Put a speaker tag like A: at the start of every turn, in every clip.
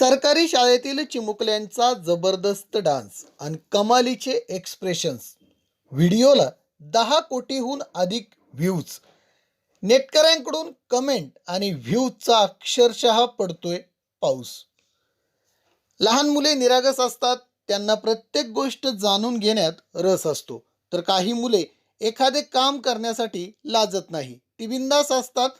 A: सरकारी शाळेतील चिमुकल्यांचा जबरदस्त डान्स आणि कमालीचे एक्सप्रेशन्स व्हिडिओला दहा कोटीहून अधिक व्ह्यूज. नेटकऱ्यांकडून कमेंट आणि व्ह्यूजचा अक्षरशः पडतोय पाऊस. लहान मुले निरागस असतात त्यांना प्रत्येक गोष्ट जाणून घेण्यात रस असतो. तर काही मुले एखादे काम करण्यासाठी लाजत नाही. ती बिंदास असतात.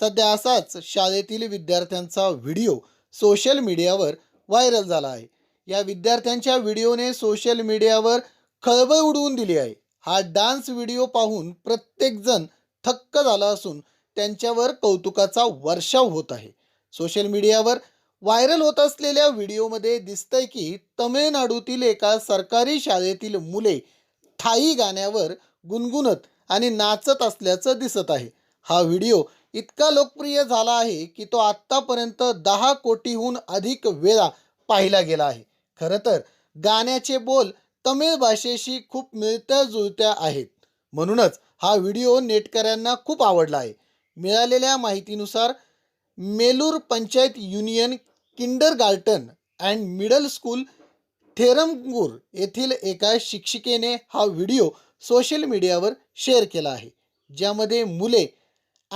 A: सध्या असाच शाळेतील विद्यार्थ्यांचा व्हिडिओ सोशल मीडियावर व्हायरल झाला आहे. या विद्यार्थ्यांच्या व्हिडिओने सोशल मीडियावर खळबळ उडवून दिली आहे. हा डान्स व्हिडिओ पाहून प्रत्येकजण थक्क झाला असून त्यांच्यावर कौतुकाचा वर्षाव होत आहे. सोशल मीडियावर व्हायरल होत असलेल्या व्हिडिओमध्ये दिसतंय की तमिळनाडूतील एका सरकारी शाळेतील मुले थाई गाण्यावर गुणगुणत आणि नाचत असल्याचं दिसत आहे. हा व्हिडिओ इतका लोकप्रिय झाला आहे की तो आत्तापर्यंत दहा कोटीहून अधिक वेळा पाहिला गेला आहे. खरं तर गाण्याचे बोल तमिळ भाषेशी खूप मिळत्या जुळत्या आहेत. म्हणूनच हा व्हिडिओ नेटकऱ्यांना खूप आवडला आहे. मिळालेल्या माहितीनुसार Melur panchayat union kindergarten and middle school Theramgur येथील एका शिक्षिकेने हा व्हिडिओ सोशल मीडियावर शेअर केला आहे. ज्यामध्ये मुले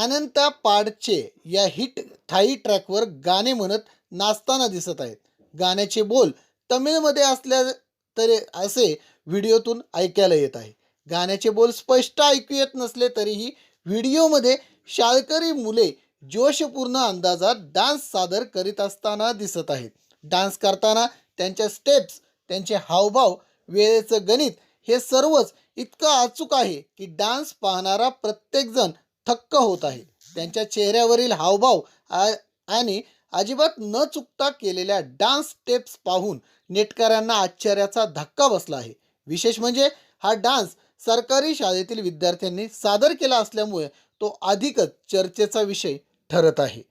A: अनंता पाडचे या हिट थाई ट्रॅकवर गाणे म्हणत नाचताना दिसत आहेत. गाण्याचे बोल तमिळमध्ये असल्या तरी असे व्हिडिओतून ऐकायला येत आहे. गाण्याचे बोल स्पष्ट ऐकू येत नसले तरीही व्हिडिओमध्ये शाळकरी मुले जोशपूर्ण अंदाजात डान्स सादर करीत असताना दिसत आहेत. डान्स करताना त्यांच्या स्टेप्स त्यांचे हावभाव वेळेचं गणित हे सर्वच इतकं अचूक आहे की डान्स पाहणारा प्रत्येकजण थक्क होत आहे. त्यांच्या चेहऱ्यावरील हावभाव आणि अजिबात न चुकता केलेल्या डान्स स्टेप्स पाहून नेटकऱ्यांना आश्चर्याचा धक्का बसला आहे. विशेष म्हणजे हा डान्स सरकारी शाळेतील विद्यार्थ्यांनी सादर केला असल्यामुळे तो अधिकच चर्चेचा विषय ठरत आहे.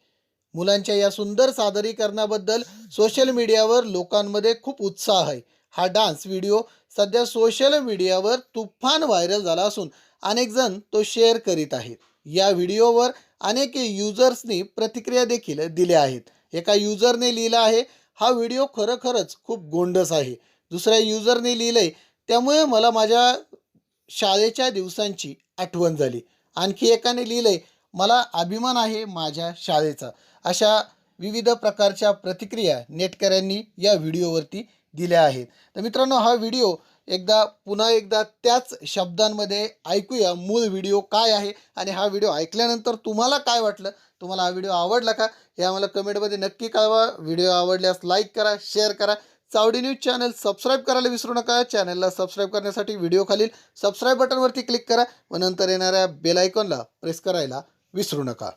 A: मुलांच्या या सुंदर सादरीकरणाबद्दल सोशल मीडियावर लोकांमध्ये खूप उत्साह आहे. हा डान्स व्हिडिओ सध्या सोशल मीडियावर तुफान व्हायरल झाला असून अनेकजण तो शेअर करीत आहेत. या व्हिडिओवर अनेक युजर्सनी प्रतिक्रिया देखील दिल्या आहेत. एका युजरने लिहिलं आहे हा व्हिडिओ खरोखरच खूप गोंडस आहे. दुसऱ्या युजरने आहे त्यामुळे मला माझ्या शाळेच्या दिवसांची आठवण झाली. आणखी एकाने लिहिलं आहे मला अभिमान आहे माझ्या शाळेचा. अशा विविध प्रकारच्या प्रतिक्रिया नेटकऱ्यांनी या व्हिडिओवरती दिल्या आहेत. तर मित्रांनो हा व्हिडिओ एकदा पुन्हा एकदा त्याच शब्दांमध्ये ऐकूया मूळ व्हिडिओ काय आहे आणि हा व्हिडिओ ऐकल्यानंतर तुम्हाला काय वाटलं? तुम्हाला हा व्हिडिओ आवडला का? हे आम्हाला कमेंटमध्ये नक्की कळवा. व्हिडिओ आवडल्यास लाईक करा शेअर करा. चावडी न्यूज चॅनल सबस्क्राईब करायला विसरू नका. चॅनलला सबस्क्राईब करण्यासाठी व्हिडिओ खालील सबस्क्राईब बटनवरती क्लिक करा व नंतर येणाऱ्या बेलायकॉनला प्रेस करायला विसरू नका.